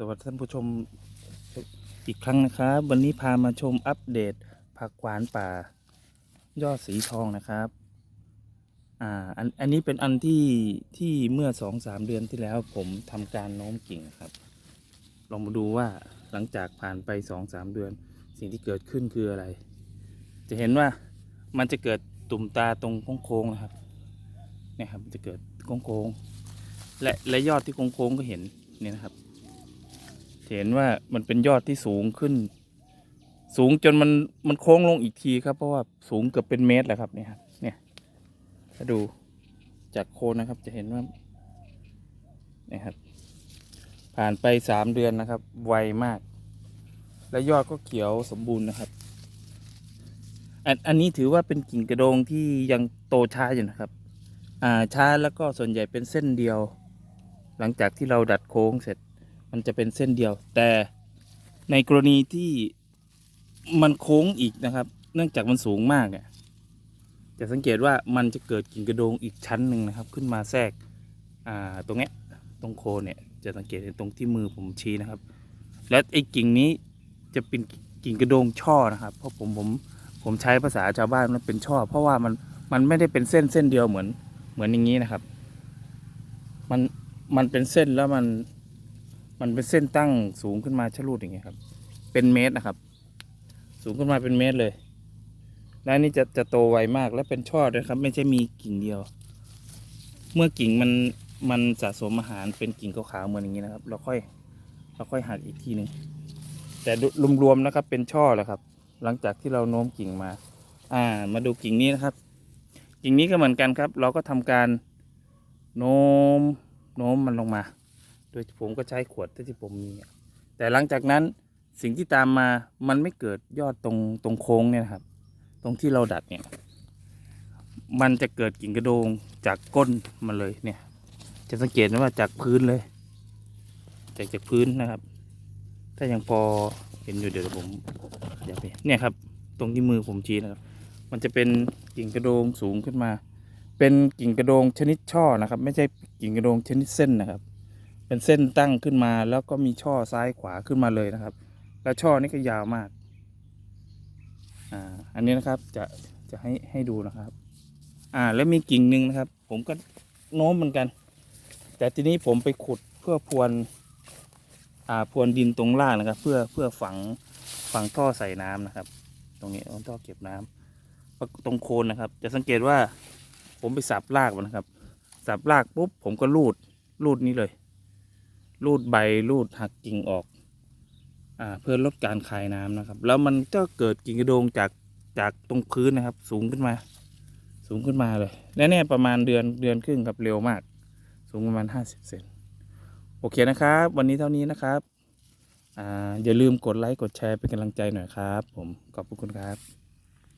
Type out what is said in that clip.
สวัสดีท่านผู้ชมอีกครั้งนะครับ วันนี้พามาชมอัปเดตผักหวานป่า ยอดสีทองนะครับ อ่าอันอันนี้เป็นอันที่ที่เมื่อสองสามเดือนที่แล้ว ผมทำการโน้มกิ่งครับ ลองมาดูว่าหลังจากผ่านไปสองสามเดือน สิ่งที่เกิดขึ้นคืออะไร จะเห็นว่ามันจะเกิดตุ่มตาตรงโค้งๆนะครับเนี่ยครับจะเกิดโค้งๆและและยอดที่โค้งๆก็เห็นเนี่ยนะครับ เห็นว่ามันเป็นยอดที่สูงขึ้น สูงจนมันมันโค้งลงอีกทีครับ เพราะว่าสูงเกือบเป็นเมตรแล้วครับเนี่ยครับเนี่ยถ้าดูจากโคนนะครับจะเห็นว่าเนี่ยครับ ผ่านไปสามเดือนนะครับ ไวมาก และยอดก็เขียวสมบูรณ์นะครับ อันอันนี้ถือว่าเป็นกิ่งกระโดงที่ยังโตช้าอยู่นะครับ อ่าช้าแล้วก็ส่วนใหญ่เป็นเส้นเดียว หลังจากที่เราดัดโค้งเสร็จ มันจะเป็นเส้นเดียว แต่ในกรณีที่มันโค้งอีกนะครับ เนื่องจากมันสูงมากเนี่ยจะสังเกตว่ามันจะเกิดกิ่งกระโดงอีกชั้นหนึ่งนะครับ ขึ้นมาแทรกอ่าตรงเนี้ยตรงโคนเนี่ยจะสังเกตเห็นตรงที่มือผมชี้นะครับ และไอ้กิ่งนี้จะเป็นกิ่งกระโดงช่อนะครับ เพราะผมผมผมใช้ภาษาชาวบ้านมันเป็นช่อ เพราะว่ามันมันไม่ได้เป็นเส้นเส้นเดียวเหมือนเหมือนอย่างนี้นะครับ มันมันเป็นเส้นแล้วมัน มันเป็นเส้นตั้งสูงขึ้นมาชะลูดอย่างเงี้ยครับ เป็นเมตรนะครับ สูงขึ้นมาเป็นเมตรเลย และนี่จะจะโตไวมากและเป็นช่อด้วยครับ ไม่ใช่มีกิ่งเดียว เมื่อกิ่งมันมันสะสมอาหารเป็นกิ่งขาวๆเหมือนอย่างนี้นะครับ เราค่อยเราค่อยหักอีกทีหนึ่งแต่รวมๆนะครับเป็นช่อแหละครับ หลังจากที่เราโน้มกิ่งมา อ่า มาดูกิ่งนี้นะครับ กิ่งนี้ก็เหมือนกันครับ เราก็ทำการโน้มโน้มมันลงมา ดยผมก็ใช้ขวดที่ผมมีแต่หลังจากนั้นสิ่งที่ตามมามันไม่เกิดยอดตรงตรงโค้งเนี่ยนะครับ ตรงที่เราดัดเนี่ย มันจะเกิดกิ่งกระโดงจากก้นมาเลยเนี่ย จะสังเกตว่าจากพื้นเลย จากจากพื้นนะครับ ถ้ายังพอเห็นอยู่เดี๋ยวผมอยากไปเนี่ยครับ ตรงที่มือผมชี้นะครับ มันจะเป็นกิ่งกระโดงสูงขึ้นมา เป็นกิ่งกระโดงชนิดช่อนะครับ ไม่ใช่กิ่งกระโดงชนิดเส้นนะครับ เป็นเส้นตั้งขึ้นมาแล้วก็มีช่อซ้ายขวาขึ้นมาเลยนะครับ แล้วช่อนี่ก็ยาวมาก อ่า อันนี้นะครับจะจะให้ให้ดูนะครับ อ่า แล้วมีกิ่งหนึ่งนะครับ ผมก็โน้มเหมือนกัน แต่ทีนี้ผมไปขุดเพื่อพรวน อ่าพรวนดินตรงล่างนะครับ เพื่อเพื่อฝังฝังท่อใส่น้ำนะครับ ตรงนี้ท่อเก็บน้ำตรงโคนนะครับ จะสังเกตว่า ผมไปสับรากมันนะครับ สับรากปุ๊บผมก็รูดรูดนี้เลย รูดใบรูดหักกิ่งออกอเพื่อลดการคายน้ำนะครับ แล้วมันก็เกิดกิ่งกระโดงจากจากตรงพื้นนะครับ สูงขึ้นมา สูงขึ้นมาเลยและเนี่ยประมาณเดือนเดือนครึ่งครับเร็วมาก สูงประมาณห้าสิบเซนโอเคนะครับ วันนี้เท่านี้นะครับออย่าลืมกดไลค์กดแชร์เป็นกำลังใจหน่อยครับ ผมขอบคุณครับ